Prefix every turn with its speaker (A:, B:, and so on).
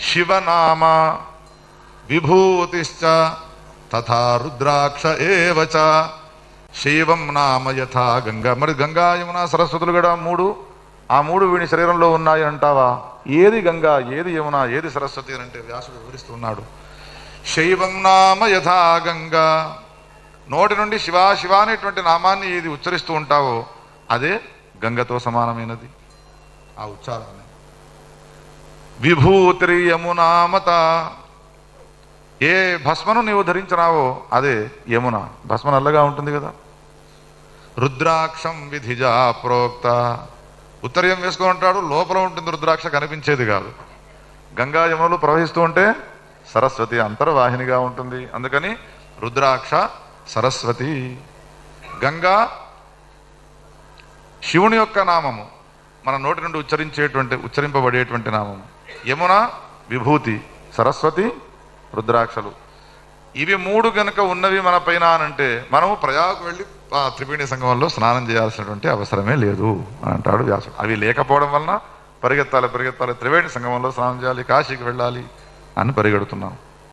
A: శివనామ విభూతిశ్చ తథా రుద్రాక్ష ఏవచ శైవం నామ యథా గంగా మరి గంగా యమున సరస్వతులు కూడా మూడు ఆ మూడు వీడి శరీరంలో ఉన్నాయి అంటావా? ఏది గంగా ఏది యమున ఏది సరస్వతి అని అంటే వ్యాసుడు వివరిస్తున్నాడు. శైవం నామ యథా గంగా। నోటి నుండి శివ శివ అనేటువంటి నామాన్ని ఏది ఉచ్చరిస్తూ ఉంటావో అదే గంగతో సమానమైనది. ఆ ఉచ్చారణ. విభూతిరి యమునామత. ఏ భస్మను నీవు ధరించినావో అదే యమున. భస్మ నల్లగా ఉంటుంది కదా. రుద్రాక్షం విధిజా ప్రోక్త. ఉత్తర్యం వేసుకొని ఉంటాడు లోపల ఉంటుంది రుద్రాక్ష కనిపించేది కాదు. గంగా యమునలు ప్రవహిస్తూ ఉంటే సరస్వతి అంతర్వాహినిగా ఉంటుంది. అందుకని రుద్రాక్ష సరస్వతి. గంగా శివుని యొక్క నామము. మన నోటి నుండి ఉచ్చరించేటువంటి ఉచ్చరింపబడేటువంటి నామం యమున విభూతి సరస్వతి రుద్రాక్షలు. ఇవి మూడు కనుక ఉన్నవి మన పైన అనంటే మనము ప్రజాకు వెళ్ళి ఆ త్రివేణి సంఘంలో స్నానం చేయాల్సినటువంటి అవసరమే లేదు అని అంటాడు వ్యాసుడు. అవి లేకపోవడం వలన పరిగెత్తాలి పరిగెత్తాలి. త్రివేణి సంగమంలో స్నానం చేయాలి కాశీకి వెళ్ళాలి అని పరిగెడుతున్నాం.